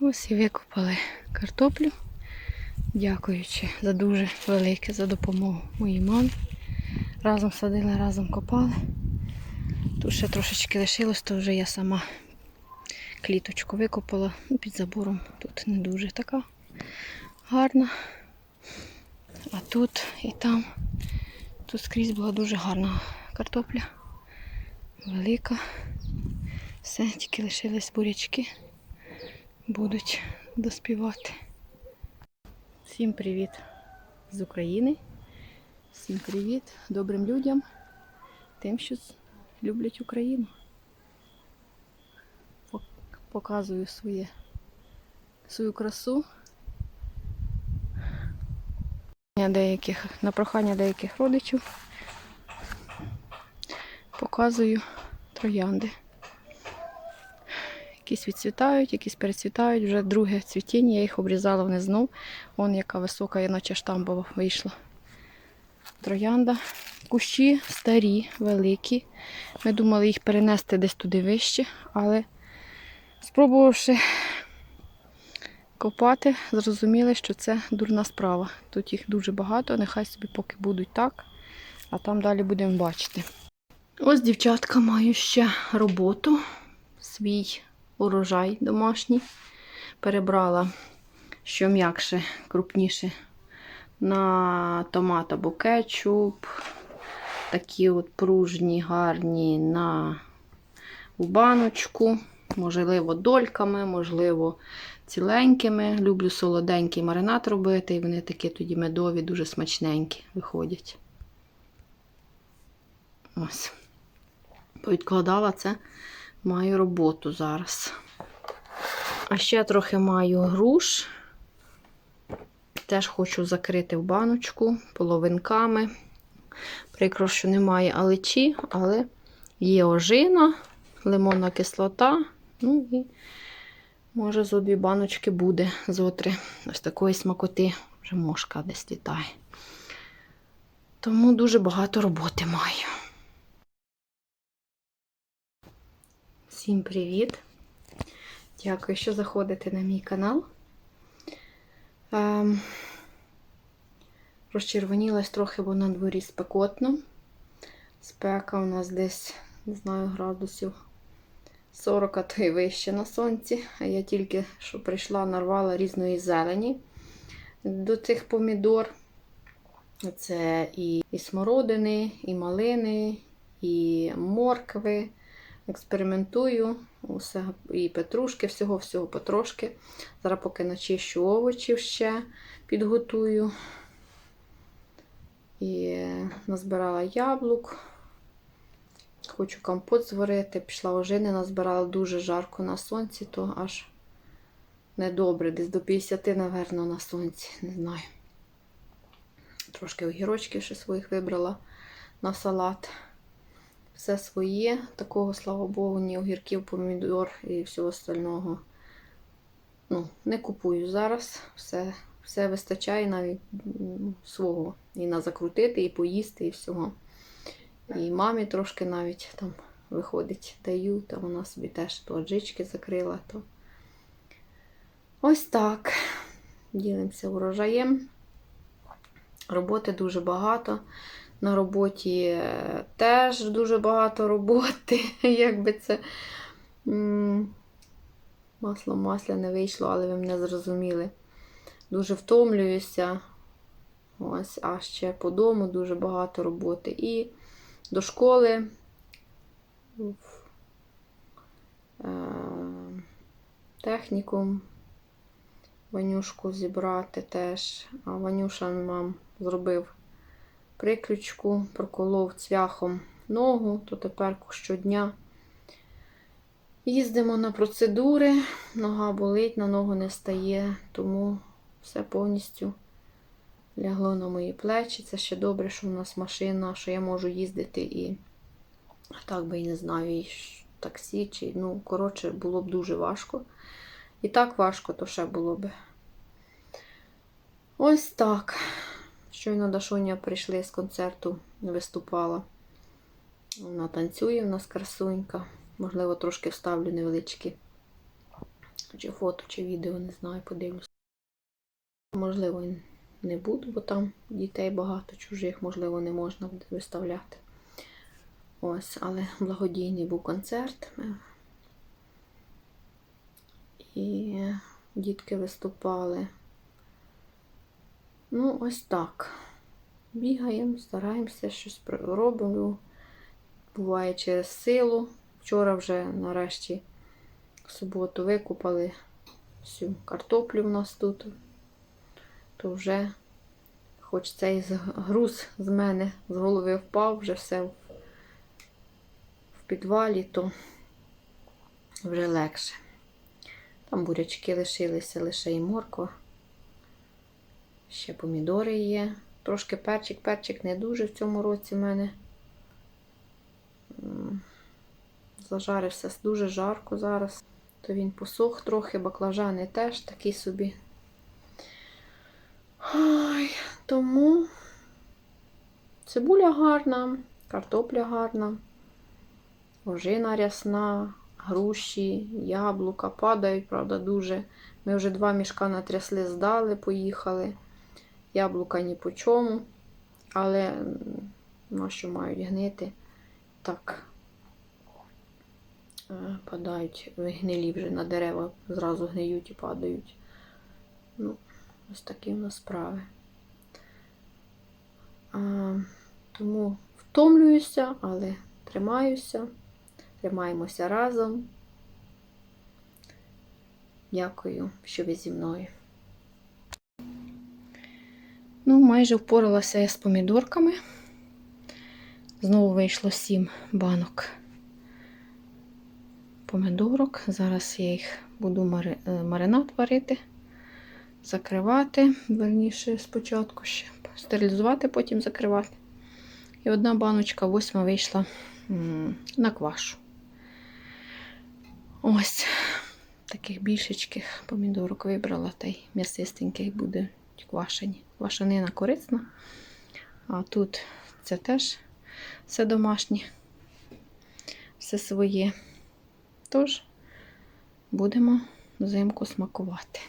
Ось і викопали картоплю, дякуючи за дуже велике за допомогу моїй мамі. Разом садили, разом копали. Тут ще трошечки лишилось, то вже я сама кліточку викопала ну, під забором. Тут не дуже така гарна. А тут і там, тут скрізь була дуже гарна картопля. Велика. Все, тільки лишились бурячки. Будуть доспівати. Всім привіт з України. Всім привіт добрим людям, тим, що люблять Україну. Показую своє, свою красу. Деяких, на прохання деяких родичів показую троянди. Якісь відцвітають, якісь перецвітають. Вже друге цвітіння, я їх обрізала внизу. Вон яка висока, іначе штамбова вийшла. Троянда. Кущі старі, великі. Ми думали їх перенести десь туди вище, але спробувавши копати, зрозуміли, що це дурна справа. Тут їх дуже багато, нехай собі поки будуть так, а там далі будемо бачити. Ось дівчатка маю ще роботу, свій урожай домашній. Перебрала що м'якше, крупніше на томат або кетчуп. Такі от пружні, гарні на в баночку. Можливо, дольками, можливо, ціленькими. Люблю солоденький маринад робити, і вони такі тоді медові, дуже смачненькі виходять. Ось. Повідкладала це, маю роботу зараз. А ще трохи маю груш. Теж хочу закрити в баночку половинками. Прикро, що немає алечі, але є ожина, лимонна кислота. Ну і може зо дві баночки буде зотри. Ось такої смакоти вже мошка десь літає. Тому дуже багато роботи маю. Всім привіт! Дякую, що заходите на мій канал. Ем, розчервонілась трохи, бо на дворі спекотно. Спека у нас десь, не знаю, градусів 40, а то й вище на сонці. А я тільки що прийшла, нарвала різної зелені до цих помідор. Це і, і смородини, і малини, і моркви. Експериментую, усе, і петрушки, всього-всього потрошки. Зараз поки начищу овочів ще підготую. І назбирала яблук. Хочу компот зварити. Пішла ожини, назбирала дуже жарко на сонці, то аж недобре. Десь до 50, напевно, на сонці, не знаю. Трошки огірочків ще своїх вибрала на салат. Все своє. Такого, слава Богу, ні огірків, помідор і всього остального. Ну, не купую зараз. Все все вистачає навіть свого. І на закрутити, і поїсти, і всього. І мамі трошки навіть там виходить, даю, там вона собі теж то аджички закрила. то Ось так. Ділимося урожаєм. Роботи дуже багато. На роботі е, теж дуже багато роботи. Якби це масло масля не вийшло, але ви мене зрозуміли. Дуже втомлююся. Ось, а ще по дому дуже багато роботи. І до школи. е, Технікум. Ванюшку зібрати теж. А Ванюша нам зробив приключку, проколов цвяхом ногу, то тепер щодня їздимо на процедури, нога болить, на ногу не стає, тому все повністю лягло на мої плечі. Це ще добре, що в нас машина, що я можу їздити і так би і не знаю, і таксі, чи, ну, коротше, було б дуже важко. І так важко, то ще було б. Ось так. Щойно Дашуня прийшли з концерту, виступала. Вона танцює, в нас красунька. Можливо, трошки вставлю невеличкі Чи фото, чи відео, не знаю, подивлюся. Можливо, не буду, бо там дітей багато чужих, можливо, не можна буде виставляти. Ось, але благодійний був концерт. І дітки виступали. Ну, ось так. Бігаємо, стараємося, щось робимо. Буває через силу. Вчора вже нарешті в суботу викупали всю картоплю в нас тут. То вже, хоч цей груз з мене з голови впав, вже все в підвалі, то вже легше. Там бурячки лишилися, лише і морква. Ще помідори є. Трошки перчик, перчик не дуже в цьому році в мене. Зажарився дуже жарко зараз. То він посох трохи, баклажани теж такі собі. Ой, тому цибуля гарна, картопля гарна, ожина рясна, груші, яблука падають, правда, дуже. Ми вже два мішка натрясли, здали, поїхали. Яблука ні по чому, але м, на що мають гнити, так е, падають гнилі вже на дерева, зразу гниють і падають. Ну, ось такі в нас справи. А, тому втомлююся, але тримаюся, тримаємося разом. Дякую, що ви зі мною. Ну, майже впоралася я з помідорками. Знову вийшло 7 банок помідорок. Зараз я їх буду мари... е, маринад варити, закривати, верніше спочатку ще стерилізувати, потім закривати. І одна баночка восьма вийшла на квашу. Ось таких більшечких помідорок вибрала, та й м'ясистеньких буде квашені. Квашенина корисна. А тут це теж все домашнє, все своє. Тож будемо взимку смакувати.